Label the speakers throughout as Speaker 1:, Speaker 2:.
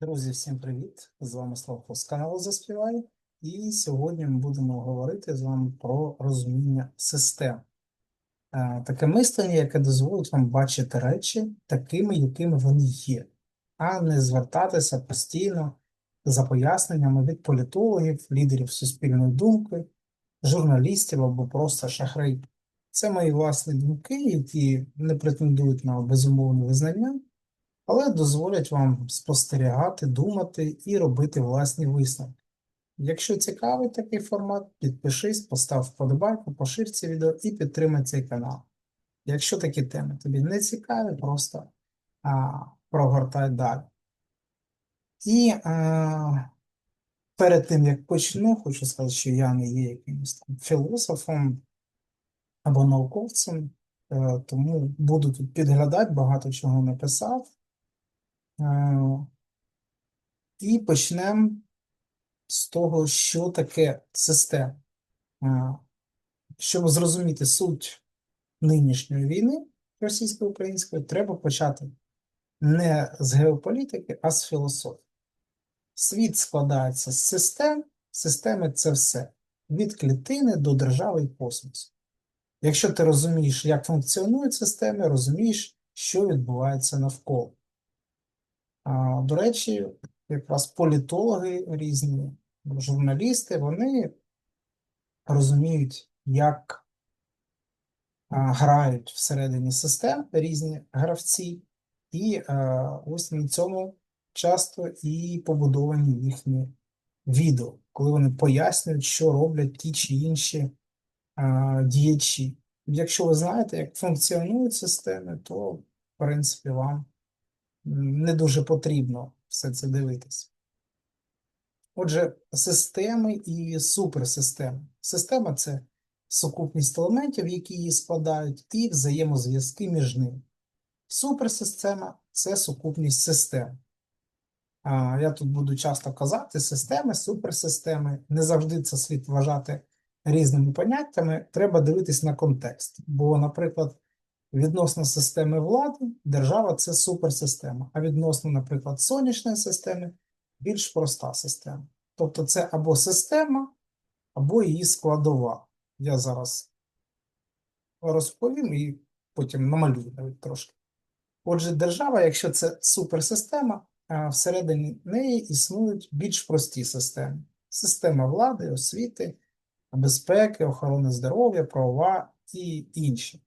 Speaker 1: Друзі, всім привіт! З вами Славко з каналу Заспівай. І сьогодні ми будемо говорити з вами про розуміння систем. Е, Таке мислення, яке дозволить вам бачити речі такими, якими вони є, а не звертатися постійно за поясненнями від політологів, лідерів суспільної думки, журналістів або просто шахраїв. Це мої власні думки, які не претендують на безумовне визнання але дозволять вам спостерігати, думати і робити власні висновки. Якщо цікавий такий формат, підпишись, постав вподобайку, пошир це відео і підтримай цей канал. Якщо такі теми тобі не цікаві, просто а, прогортай далі. І а, перед тим як почну, хочу сказати, що я не є якимось там філософом або науковцем, е, тому буду тут підглядати, багато чого написав. Е, І почнемо з того, що таке система. Е, Щоб зрозуміти суть нинішньої війни російсько-української, треба почати не з геополітики, а з філософії. Світ складається з систем, системи це все, від клітини до держави і космосу. Якщо ти розумієш, як функціонують системи, розумієш, що відбувається навколо. До речі, якраз політологи різні, журналісти, вони розуміють, як грають всередині систем різні гравці, і ось на цьому часто і побудовані їхні відео, коли вони пояснюють, що роблять ті чи інші діячі. Якщо ви знаєте, як функціонують системи, то, в принципі, вам не дуже потрібно все це дивитись. Отже, системи і суперсистеми. Система це сукупність елементів, які її складають, і взаємозв'язки між ними. Суперсистема це сукупність систем. Я тут буду часто казати системи, суперсистеми. Не завжди це слід вважати різними поняттями. Треба дивитись на контекст. Бо, наприклад, Відносно системи влади, держава це суперсистема, а відносно, наприклад, сонячної системи більш проста система. Тобто це або система, або її складова. Я зараз розповім і потім намалюю навіть трошки. Отже, держава, якщо це суперсистема, всередині неї існують більш прості системи: система влади, освіти, безпеки, охорони здоров'я, правова і інші.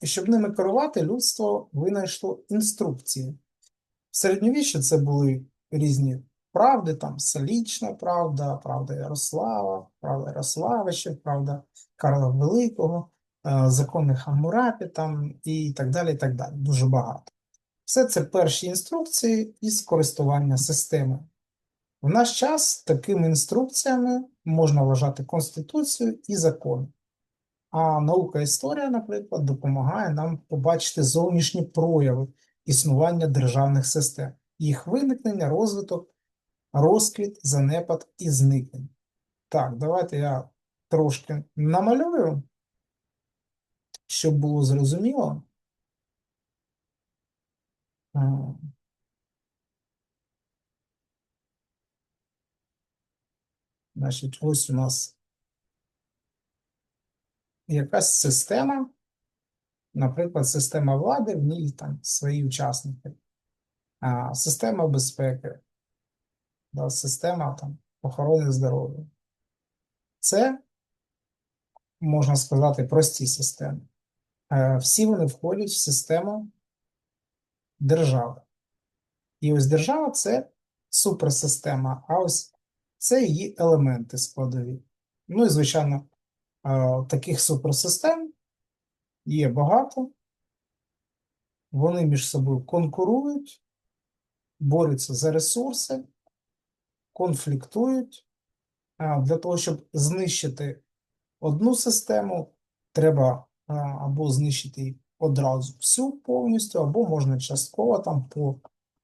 Speaker 1: І щоб ними керувати, людство винайшло інструкції. В середньовіччі це були різні правди, там Салічна правда, правда Ярослава, правда Ярославича, правда Карла Великого, е, закони Хаммурапі там і так далі. і так далі. Дуже багато. Все це перші інструкції із користування системи. В наш час такими інструкціями можна вважати Конституцію і закони. А наука історія, наприклад, допомагає нам побачити зовнішні прояви існування державних систем, їх виникнення, розвиток, розквіт, занепад і зникнення. Так, давайте я трошки намалюю, щоб було зрозуміло. Значить, ось у нас якась система, наприклад, система влади, в ній там свої учасники, а, система безпеки, да, система там, охорони здоров'я. Це, можна сказати, прості системи. Е, всі вони входять в систему держави. І ось держава це суперсистема, а ось це її елементи складові. Ну і, звичайно, таких суперсистем є багато, вони між собою конкурують, борються за ресурси, конфліктують. Для того, щоб знищити одну систему, треба або знищити одразу всю повністю, або можна частково там по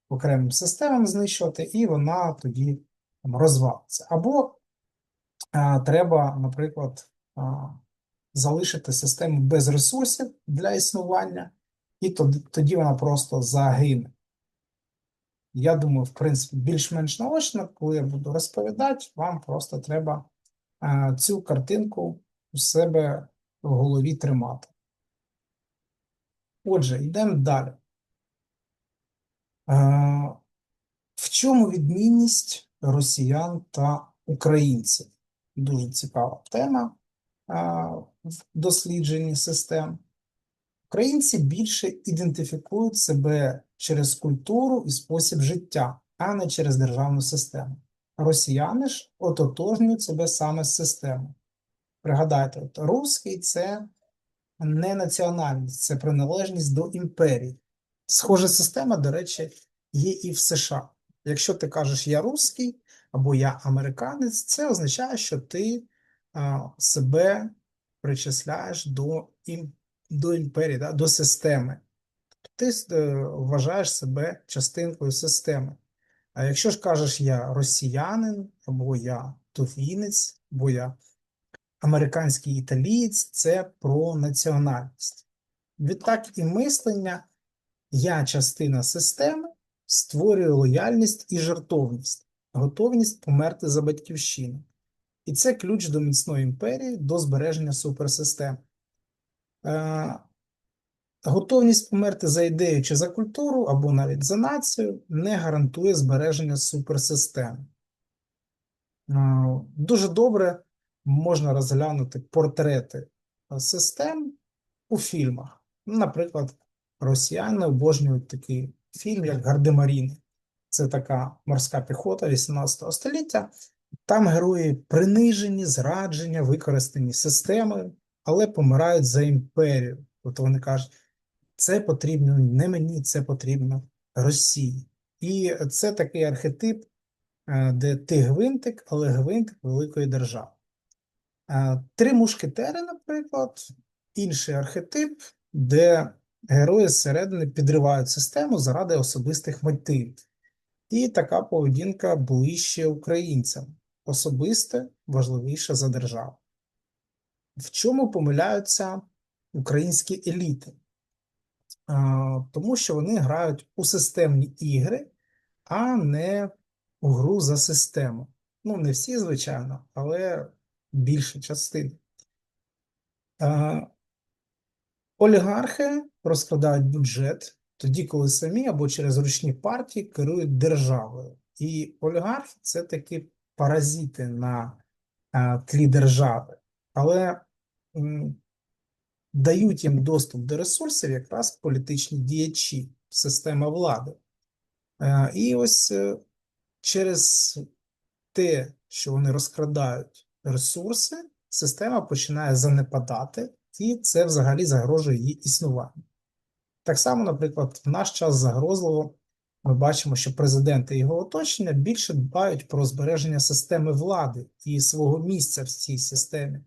Speaker 1: окремим системам знищувати, і вона тоді розвалиться. Або а, треба, наприклад, залишити систему без ресурсів для існування, і тоді, вона просто загине. Я думаю, в принципі, більш-менш наочно, коли я буду розповідати, вам просто треба е, цю картинку у себе в голові тримати. Отже, йдемо далі. Е, в чому відмінність росіян та українців? Дуже цікава тема в дослідженні систем. Українці більше ідентифікують себе через культуру і спосіб життя, а не через державну систему. Росіяни ж ототожнюють себе саме з системою. Пригадайте, от русський це не національність, це приналежність до імперії. Схожа система, до речі, є і в США. Якщо ти кажеш я русський або я американець, це означає, що ти себе причисляєш до імперії до імперії, да, до системи. Ти е, вважаєш себе частинкою системи. А якщо ж кажеш я росіянин, або я туфінець, або я американський італієць, це про національність. Відтак і мислення, я частина системи, створює лояльність і жертовність, готовність померти за батьківщину. І це ключ до міцної імперії, до збереження суперсистеми. Е, готовність померти за ідею чи за культуру, або навіть за націю не гарантує збереження суперсистеми. Е, дуже добре можна розглянути портрети систем у фільмах. Наприклад, росіяни обожнюють такий фільм, як Гардемаріни. Це така морська піхота 18 століття. Там герої принижені, зрадження, використані системою але помирають за імперію. Тобто вони кажуть, це потрібно не мені, це потрібно Росії. І це такий архетип, е, де ти гвинтик, але гвинтик великої держави. Е, Три мушкетери, наприклад, інший архетип, де герої зсередини підривають систему заради особистих мотивів. І така поведінка ближче українцям. Особисте важливіше за державу в чому помиляються українські еліти? Тому що вони грають у системні ігри, а не у гру за систему. Ну, не всі, звичайно, але більша частина. Олігархи розкладають бюджет тоді, коли самі або через ручні партії керують державою. І олігархи це такі паразити на тлі держави. Але дають їм доступ до ресурсів якраз політичні діячі, система влади. Е, і ось е, через те, що вони розкрадають ресурси, система починає занепадати, і це взагалі загрожує її існуванню. Так само, наприклад, в наш час загрозливо ми бачимо, що президенти і його оточення більше дбають про збереження системи влади і свого місця в цій системі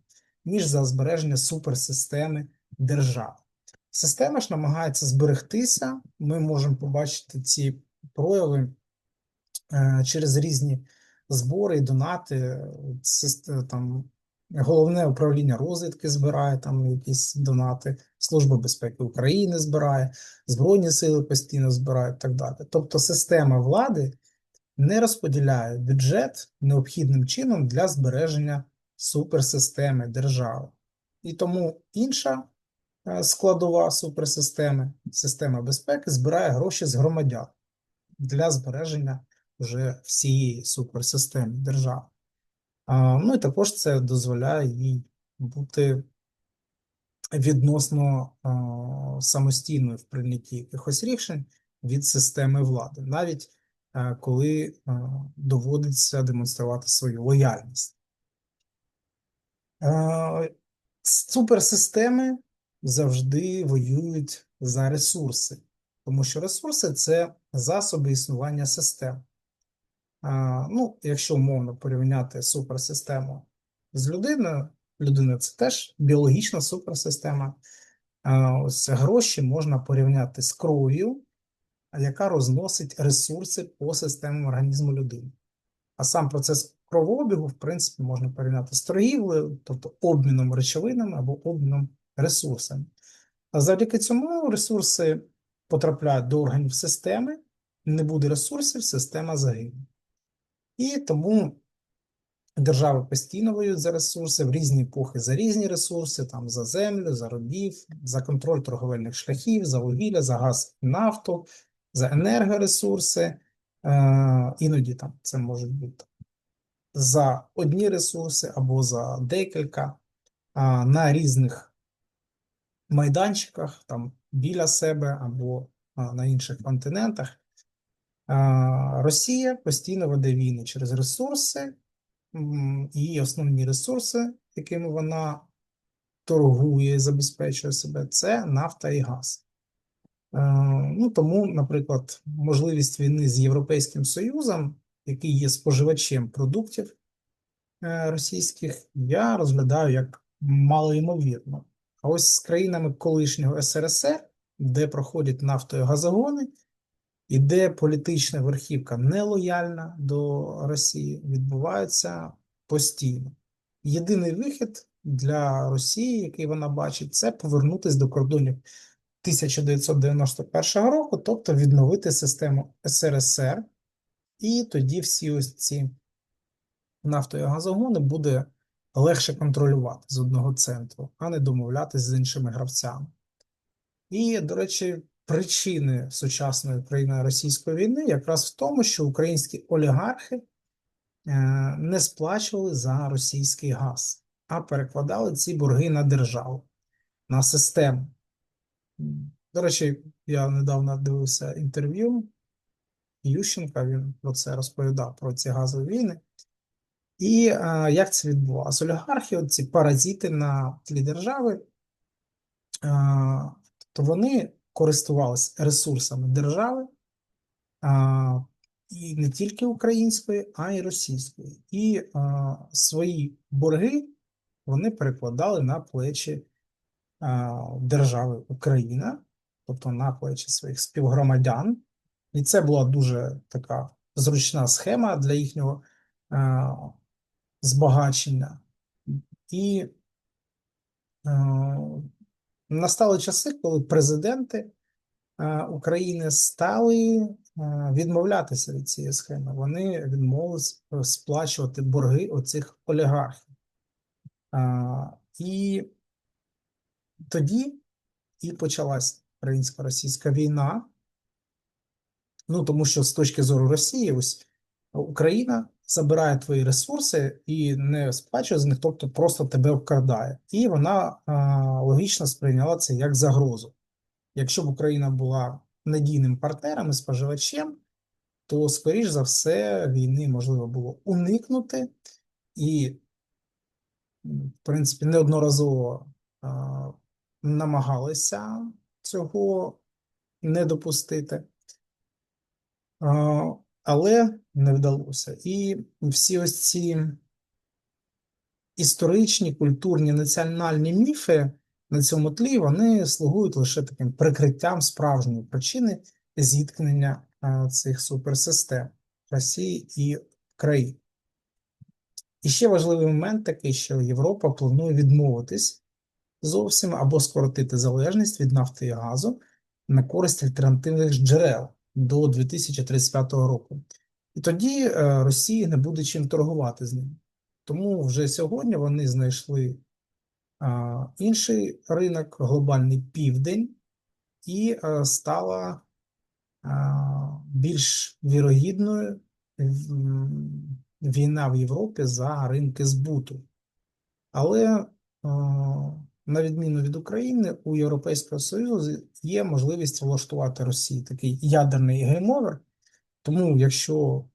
Speaker 1: ніж за збереження суперсистеми держави. Система ж намагається зберегтися. Ми можемо побачити ці прояви е, через різні збори і донати. там Головне управління розвідки збирає там якісь донати, Служба безпеки України збирає, Збройні сили постійно збирають і так далі. Тобто система влади не розподіляє бюджет необхідним чином для збереження суперсистеми держави. І тому інша е, складова суперсистеми, система безпеки, збирає гроші з громадян для збереження вже всієї суперсистеми держави. Ну і також це дозволяє їй бути відносно самостійною в прийнятті якихось рішень від системи влади, навіть е, коли доводиться демонструвати свою лояльність. Суперсистеми завжди воюють за ресурси, тому що ресурси це засоби існування систем. Ну, Якщо умовно порівняти суперсистему з людиною, людина це теж біологічна суперсистема. Ось гроші можна порівняти з кров'ю, яка розносить ресурси по системам організму людини. А сам процес кровообігу, в принципі, можна порівняти з торгівлею, тобто обміном речовинами або обміном ресурсами. А завдяки цьому ресурси потрапляють до органів системи, не буде ресурсів, система загине. І тому держави постійно воюють за ресурси в різні епохи за різні ресурси, там за землю, за робів, за контроль торговельних шляхів, за вугілля, за газ і нафту, за енергоресурси. Е, іноді там це можуть бути за одні ресурси або за декілька а, на різних майданчиках, там біля себе або а, на інших континентах. Росія постійно веде війни через ресурси, і основні ресурси, якими вона торгує забезпечує себе, це нафта і газ. Ну, тому, наприклад, можливість війни з Європейським Союзом, який є споживачем продуктів е, російських, я розглядаю як малоймовірно. А ось з країнами колишнього СРСР, де проходять нафто- і газогони, і де політична верхівка нелояльна до Росії, відбувається постійно. Єдиний вихід для Росії, який вона бачить, це повернутися до кордонів 1991 року, тобто відновити систему СРСР, і тоді всі ось ці нафто- і газогони буде легше контролювати з одного центру, а не домовлятися з іншими гравцями. І, до речі, причини сучасної україно-російської війни якраз в тому, що українські олігархи е, не сплачували за російський газ, а перекладали ці борги на державу, на систему. До речі, я недавно дивився інтерв'ю Ющенка, він про це розповідав, про ці газові війни. І а, як це відбувалося? Олігархи, ці паразити на тлі держави, а, то вони користувалися ресурсами держави, а, і не тільки української, а й російської. І а, свої борги вони перекладали на плечі а, держави Україна, тобто на плечі своїх співгромадян. І це була дуже така зручна схема для їхнього а, збагачення. І а, настали часи, коли президенти України стали відмовлятися від цієї схеми. Вони відмовились сплачувати борги оцих олігархів. І тоді і почалась українсько-російська війна. Ну, тому що з точки зору Росії, ось Україна забирає твої ресурси і не сплачує з них, тобто просто тебе обкрадає. І вона а, логічно сприйняла це як загрозу. Якщо б Україна була надійним партнером і споживачем, то, скоріш за все, війни можливо було уникнути, і, в принципі, неодноразово а, намагалися цього не допустити. А, але не вдалося. І всі ось ці історичні, культурні, національні міфи на цьому тлі вони слугують лише таким прикриттям справжньої причини зіткнення цих суперсистем Росії і країн. І ще важливий момент такий, що Європа планує відмовитись зовсім або скоротити залежність від нафти і газу на користь альтернативних джерел до 2035 року. І тоді е, Росії не буде чим торгувати з ним. Тому вже сьогодні вони знайшли а, інший ринок, глобальний південь, і а, стала а, більш вірогідною війна в Європі за ринки збуту. Але, а, на відміну від України, у Європейського Союзу є можливість влаштувати Росії такий ядерний геймовер. Тому, якщо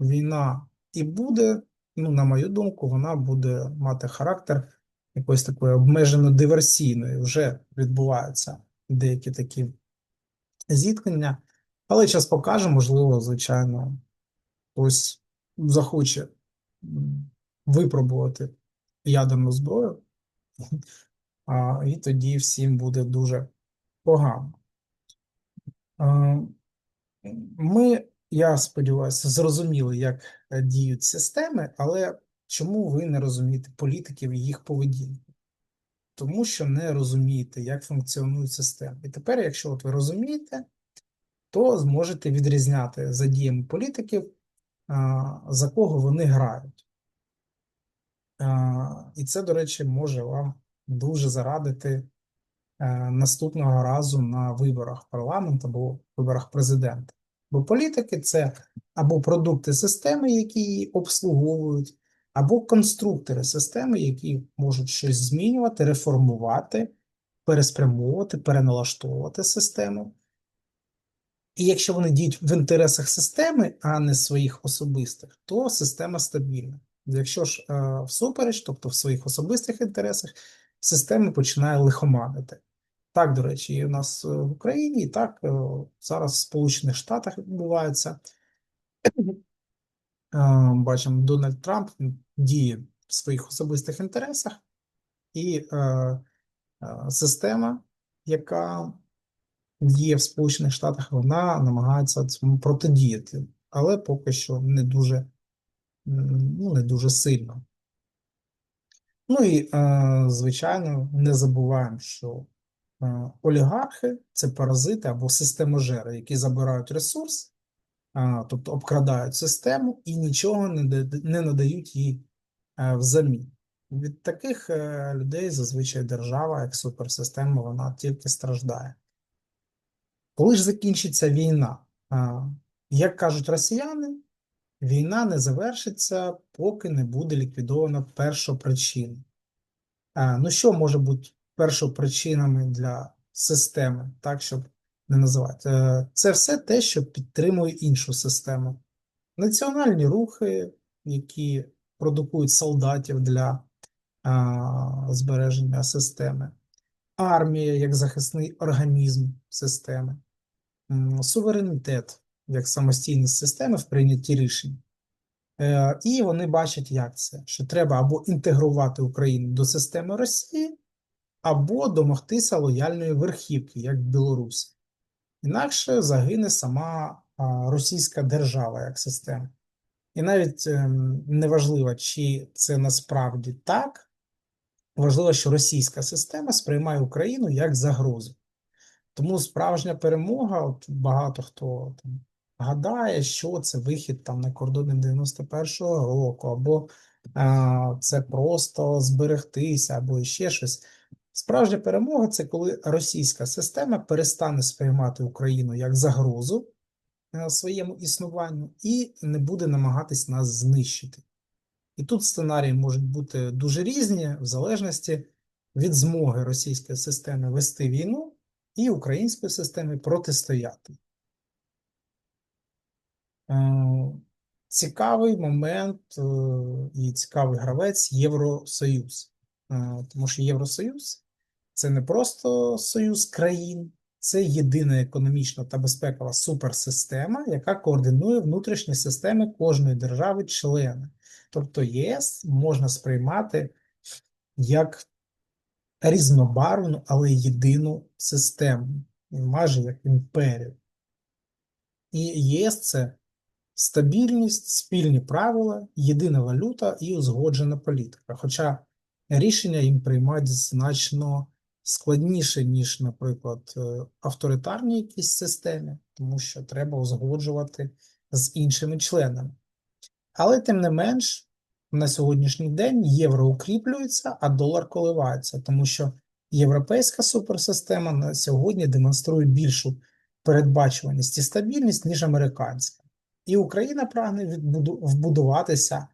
Speaker 1: війна і буде, ну, на мою думку, вона буде мати характер якоїсь такої обмежено диверсійної. Вже відбуваються деякі такі зіткнення. Але час покаже, можливо, звичайно, хтось захоче випробувати ядерну зброю, і тоді всім буде дуже погано. Ми, я сподіваюся, зрозуміли, як діють системи, але чому ви не розумієте політиків і їх поведінку? Тому що не розумієте, як функціонують системи. І тепер, якщо от ви розумієте, то зможете відрізняти за діями політиків, за кого вони грають. І це, до речі, може вам дуже зарадити е, наступного разу на виборах парламенту або виборах президента. Бо політики це або продукти системи, які її обслуговують, або конструктори системи, які можуть щось змінювати, реформувати, переспрямовувати, переналаштовувати систему. І якщо вони діють в інтересах системи, а не своїх особистих, то система стабільна. Якщо ж е, всупереч, тобто в своїх особистих інтересах, система починає лихоманити. Так, до речі, і у нас е, в Україні, і так е, зараз в Сполучених Штатах відбувається. Е, Бачимо, Дональд Трамп діє в своїх особистих інтересах, і е, е, система, яка діє в Сполучених Штатах, вона намагається цьому протидіяти, але поки що не дуже, ну, не дуже сильно. Ну і, е, звичайно, не забуваємо, що е, олігархи це паразити або системожери, які забирають ресурс, е, тобто обкрадають систему і нічого не, надають їй взамін. Від таких людей зазвичай держава, як суперсистема, вона тільки страждає. Коли ж закінчиться війна? Як кажуть росіяни, війна не завершиться, поки не буде ліквідована першопричина. Ну, що може бути першопричинами для системи, так, щоб не називати? Е, Це все те, що підтримує іншу систему. Національні рухи, які продукують солдатів для а, збереження системи, армія як захисний організм системи, суверенітет як самостійність системи в прийнятті рішень. Е, І вони бачать, як це, що треба або інтегрувати Україну до системи Росії, або домогтися лояльної верхівки, як Білорусь. Інакше загине сама російська держава як система. І навіть ем, неважливо, чи це насправді так, важливо, що російська система сприймає Україну як загрозу. Тому справжня перемога, от багато хто там гадає, що це вихід там на кордони 91-го року, або а, це просто зберегтися, або ще щось. Справжня перемога це коли російська система перестане сприймати Україну як загрозу е, своєму існуванню і не буде намагатись нас знищити. І тут сценарії можуть бути дуже різні, в залежності від змоги російської системи вести війну і української системи протистояти. Е, Цікавий момент е, і цікавий гравець Євросоюз. Е, Тому що Євросоюз це не просто союз країн, це єдина економічна та безпекова суперсистема, яка координує внутрішні системи кожної держави-члена. Тобто ЄС можна сприймати як різнобарвну, але єдину систему, майже як імперію. І ЄС це стабільність, спільні правила, єдина валюта і узгоджена політика. Хоча рішення їм приймають значно складніше, ніж, наприклад, е, авторитарні якісь системи, тому що треба узгоджувати з іншими членами. Але тим не менш, на сьогоднішній день євро укріплюється, а долар коливається, тому що європейська суперсистема на сьогодні демонструє більшу передбачуваність і стабільність, ніж американська. І Україна прагне вбудуватися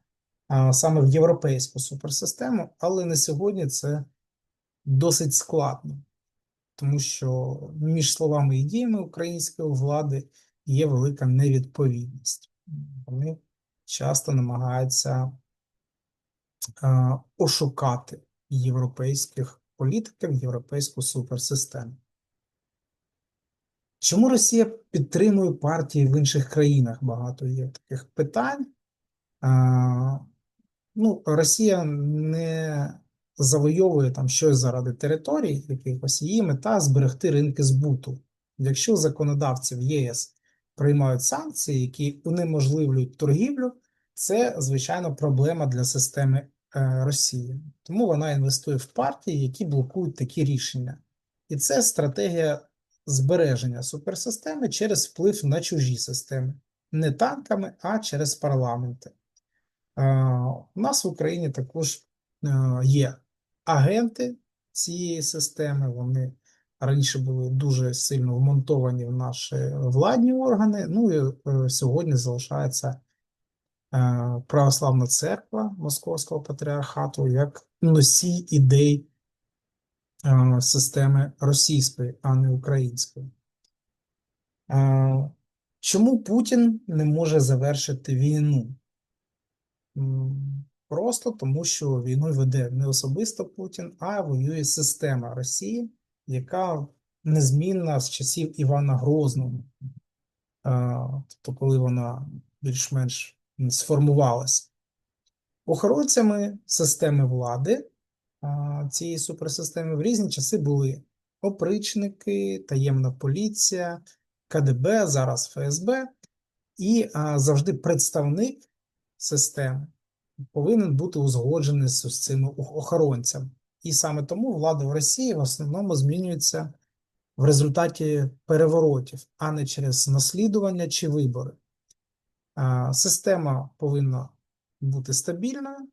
Speaker 1: саме в європейську суперсистему, але на сьогодні це досить складно, тому що між словами і діями української влади є велика невідповідність. Вони часто намагаються ошукати європейських політиків, європейську суперсистему. Чому Росія підтримує партії в інших країнах? Багато є таких питань. А, ну, Росія не завойовує там щось заради територій, якихось її мета зберегти ринки збуту. Якщо законодавці в ЄС приймають санкції, які унеможливлюють торгівлю, це звичайно проблема для системи е, Росії. Тому вона інвестує в партії, які блокують такі рішення. І це стратегія збереження суперсистеми через вплив на чужі системи, не танками, а через парламенти. У нас в Україні також є агенти цієї системи, вони раніше були дуже сильно вмонтовані в наші владні органи. Ну і е, сьогодні залишається е, Православна церква Московського патріархату як носій ідей системи російської, а не української. Чому Путін не може завершити війну? Просто тому, що війну веде не особисто Путін, а воює система Росії, яка незмінна з часів Івана Грозного, тобто, коли вона більш-менш сформувалася. Охоронцями системи влади цієї суперсистеми в різні часи були опричники, таємна поліція, КДБ, зараз ФСБ, і завжди представник системи повинен бути узгоджений з цими охоронцями. І саме тому влада в Росії в основному змінюється в результаті переворотів, а не через наслідування чи вибори. Система повинна бути стабільною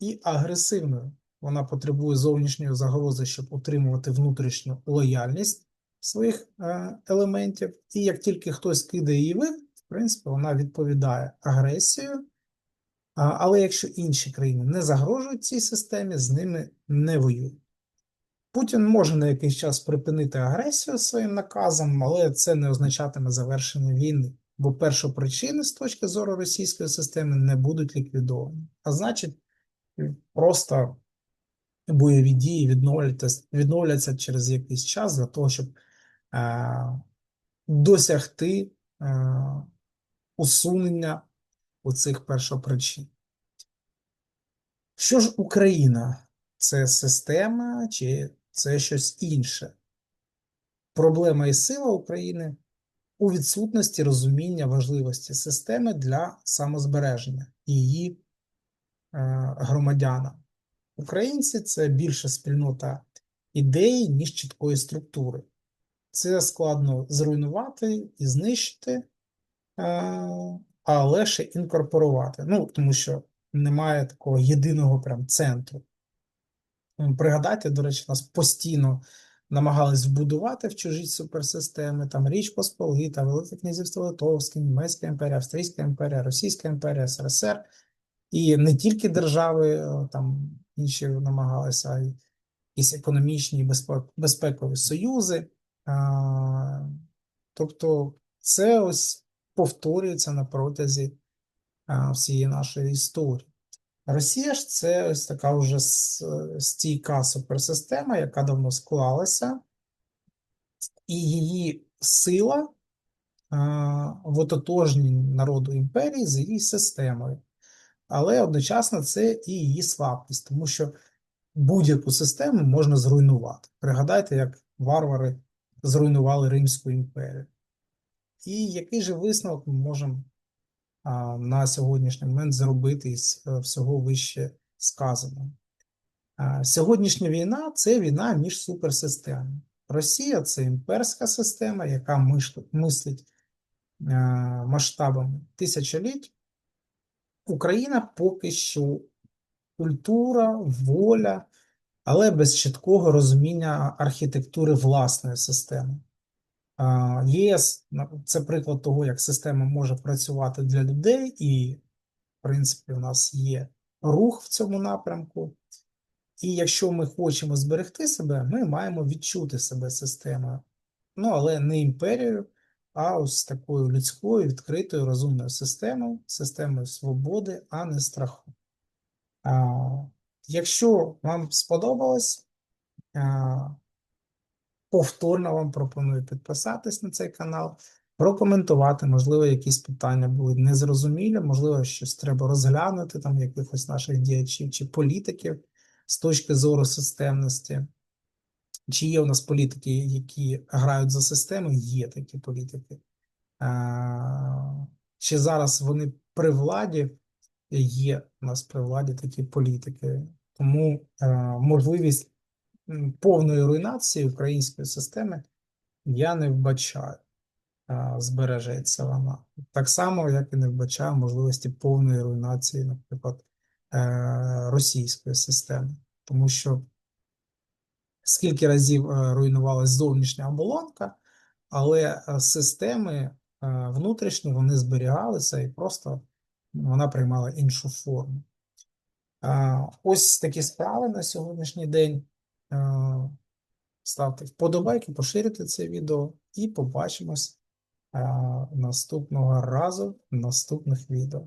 Speaker 1: і агресивною. Вона потребує зовнішньої загрози, щоб утримувати внутрішню лояльність своїх е, елементів. І як тільки хтось кидає її вид, в принципі, вона відповідає агресією але якщо інші країни не загрожують цій системі, з ними не воюють. Путін може на якийсь час припинити агресію своїм наказом, але це не означатиме завершення війни, бо першопричини з точки зору російської системи не будуть ліквідовані. А значить, просто бойові дії відновляться, відновляться через якийсь час для того, щоб е, досягти е, усунення оцих першопричин. Що ж Україна? Це система чи це щось інше? Проблема і сила України у відсутності розуміння важливості системи для самозбереження її е, громадянам. Українці це більше спільнота ідей, ніж чіткої структури. Це складно зруйнувати і знищити. А легше інкорпорувати. Ну, тому що немає такого єдиного прям центру. Пригадайте, до речі, нас постійно намагались вбудувати в чужі суперсистеми, там Річ Посполита, Велике Князівство Литовське, Німецька імперія, Австрійська імперія, Російська імперія, СРСР. І не тільки держави е, там інші намагалися, а й якісь економічні безпекові союзи. Тобто, це ось повторюється на протязі всієї нашої історії. Росія ж це ось така вже стійка суперсистема, яка давно склалася, і її сила в ототожненні народу імперії з її системою. Але одночасно це і її слабкість, тому що будь-яку систему можна зруйнувати. Пригадайте, як варвари зруйнували Римську імперію. І який же висновок ми можемо а, на сьогоднішній момент зробити із е, всього вище сказаного? Сьогоднішня війна це війна між суперсистемами. Росія це імперська система, яка мислить а, масштабами тисячоліть. Україна поки що культура, воля, але без чіткого розуміння архітектури власної системи. ЄС це приклад того, як система може працювати для людей, і, в принципі, у нас є рух в цьому напрямку. І якщо ми хочемо зберегти себе, ми маємо відчути себе системою. Ну, але не імперією, а ось такою людською, відкритою, розумною системою, системою свободи, а не страху. А, Якщо вам сподобалось, Повторно вам пропоную підписатись на цей канал, прокоментувати, можливо, якісь питання були незрозумілі, можливо, щось треба розглянути там якихось наших діячів чи політиків з точки зору системності. Чи є у нас політики, які грають за систему? Є такі політики. Чи зараз вони при владі? Є у нас при владі такі політики. Тому можливість повної руйнації української системи я не вбачаю, е, збережеться вона. Так само, як і не вбачаю можливості повної руйнації, наприклад, е, російської системи. Тому що скільки разів е, руйнувалась зовнішня оболонка, але е, системи е, внутрішні вони зберігалися і просто вона приймала іншу форму. Ось такі справи на сьогоднішній день. Ставте вподобайки, поширюйте це відео і побачимось наступного разу в наступних відео.